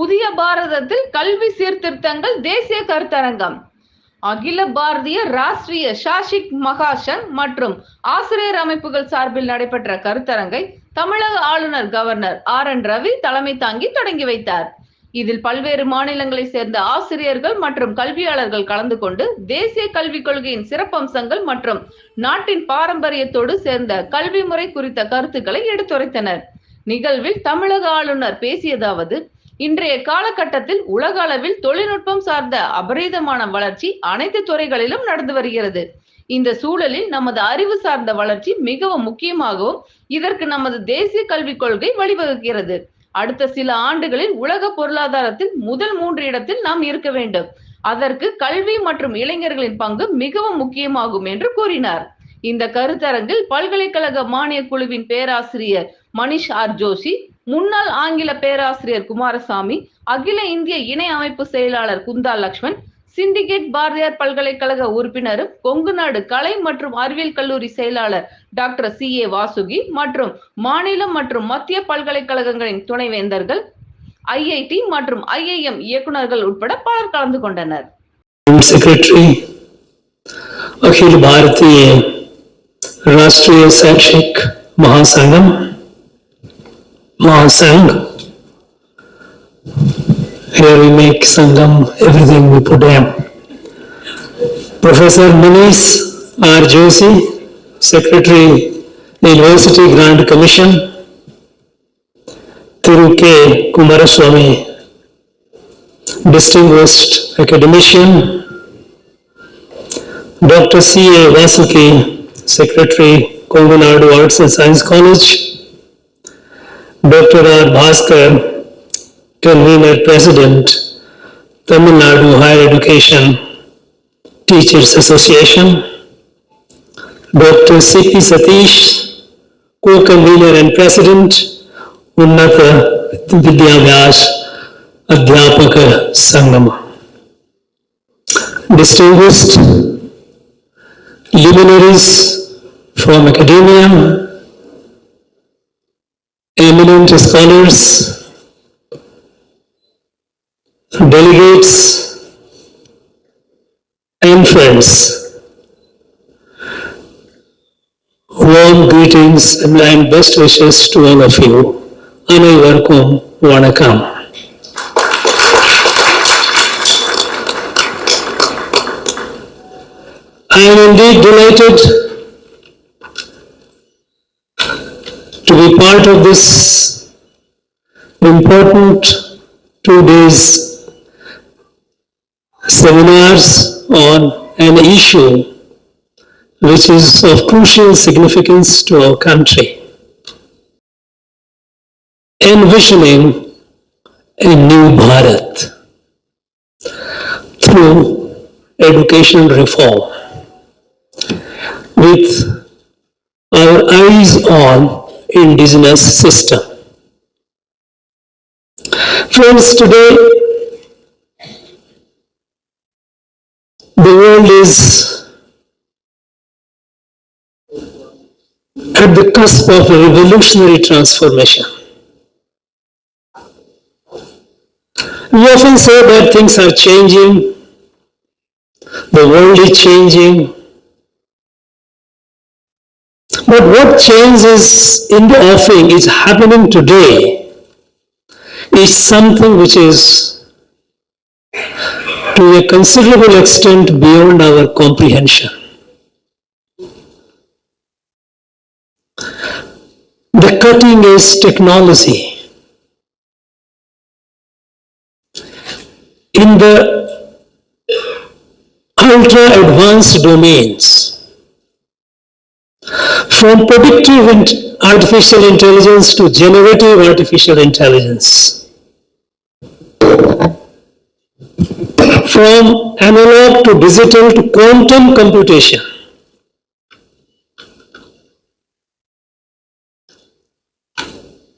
புதிய பாரதத்தில் கல்வி சீர்திருத்தங்கள் தேசிய கருத்தரங்கம். அகில பாரதிய ராஷ்டிரிய ஷாஷிக் மகாசங் மற்றும் ஆசிரியர் அமைப்புகள் சார்பில் நடைபெற்ற கருத்தரங்கை தமிழக ஆளுநர் கவர்னர் ஆர் என் ரவி தலைமை தாங்கி தொடங்கி வைத்தார். இதில் பல்வேறு மாநிலங்களை சேர்ந்த ஆசிரியர்கள் மற்றும் கல்வியாளர்கள் கலந்து கொண்டு தேசிய கல்விக் கொள்கையின் சிறப்பம்சங்கள் மற்றும் நாட்டின் பாரம்பரியத்தோடு சேர்ந்த கல்வி முறை குறித்த கருத்துக்களை எடுத்துரைத்தனர். நிகழ்வில் தமிழக ஆளுநர் பேசியதாவது இன்றைய காலகட்டத்தில் உலக அளவில் தொழில்நுட்பம் சார்ந்த அபரீதமான வளர்ச்சி அனைத்து துறைகளிலும் நடந்து வருகிறது. இந்த சூழலில் நமது அறிவு சார்ந்த வளர்ச்சி மிகவும் முக்கியமாகவும் இதற்கு நமது தேசிய கல்விக் கொள்கை வழிவகுக்கிறது. அடுத்த சில ஆண்டுகளில் உலக பொருளாதாரத்தில் முதல் மூன்று இடத்தில் நாம் இருக்க வேண்டும். அதற்கு கல்வி மற்றும் இளைஞர்களின் பங்கு மிகவும் முக்கியமாகும் என்று கூறினார். இந்த கருத்தரங்கில் பல்கலைக்கழக மானிய குழுவின் பேராசிரியர் மணிஷ் ஆர் ஜோஷி முன்னாள் ஆங்கில பேராசிரியர் குமாரசாமி அகில இந்திய இணை அமைப்பு செயலாளர் குந்தா லக்ஷ்மண் சிண்டிகேட் பாரதியார் பல்கலைக்கழக உறுப்பினரும் கொங்குநாடு கலை மற்றும் அறிவியல் கல்லூரி செயலாளர் டாக்டர் சி ஏ வாசுகி மற்றும் மாநிலம் மற்றும் மத்திய பல்கலைக்கழகங்களின் துணைவேந்தர்கள் ஐஐடி மற்றும் ஐஐஎம் இயக்குநர்கள் உட்பட பலர் கலந்து கொண்டனர். செக்ரட்டரி அகில பாரதிய ராஷ்டிரிய சைக்ஷிக் மகாசங்கம் Sangam. Here we make Sangam, everything we put in. Professor Munis R. Joshi, Secretary, University Grant Commission. Thiru K. Kumaraswamy, Distinguished Academician. Dr. C. A. Vasuki, Secretary, Kongonadu Arts and Science College. Dr. R. Bhaskar, Convener President, Tamil Nadu Higher Education Teachers Association. Dr. C. P. Satish, Co-Convener and President, Unnata Vidyavyas Adhyapaka Sangama. Distinguished luminaries from academia, eminent scholars, delegates, and friends. Warm greetings and best wishes to all of you. அனைவருக்கும் வணக்கம் I am indeed delighted to be part of this important two days seminars on an issue which is of crucial significance to our country. Envisioning a new Bharat through education reform with our eyes on indigenous system. Friends, today the world is at the cusp of a revolutionary transformation. We often say that things are changing, the world is changing, but what change is in the offing is happening today is something which is to a considerable extent beyond our comprehension. The cutting edge technology in the ultra advanced domains from predictive artificial intelligence to generative artificial intelligence. From analog to digital to quantum computation.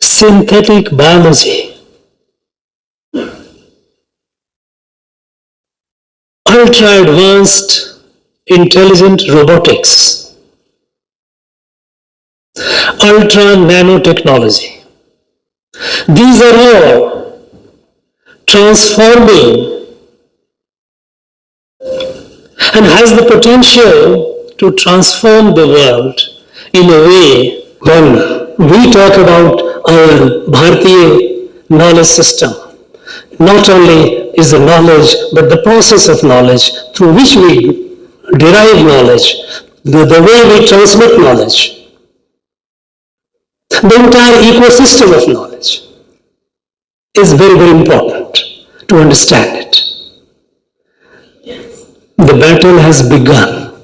Synthetic biology. Ultra advanced intelligent robotics. Ultra nanotechnology. These are all transforming and has the potential to transform the world in a way when we talk about our Bharatiya knowledge system. Not only is the knowledge, but the process of knowledge through which we derive knowledge, the, the way we transmit knowledge, the entire ecosystem of knowledge is very, very important to understand it. The battle has begun.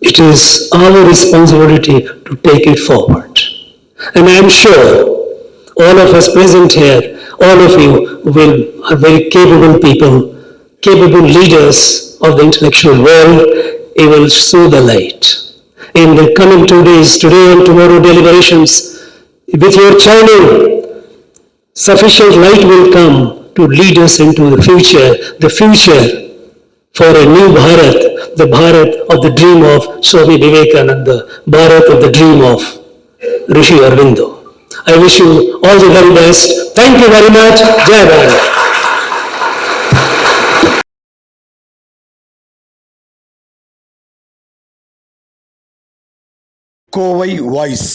It is our responsibility to take it forward. And I am sure all of us present here, all of you will are very capable people, capable leaders of the intellectual world. You will show the light. In the coming two days, today and tomorrow deliberations, with your chanting, sufficient light will come to lead us into the future, the future for a new Bharat, the Bharat of the dream of Swami Vivekananda, Bharat of the dream of Rishi Aurobindo. I wish you all the very best. Thank you very much. Jai Bharat. Kovai voice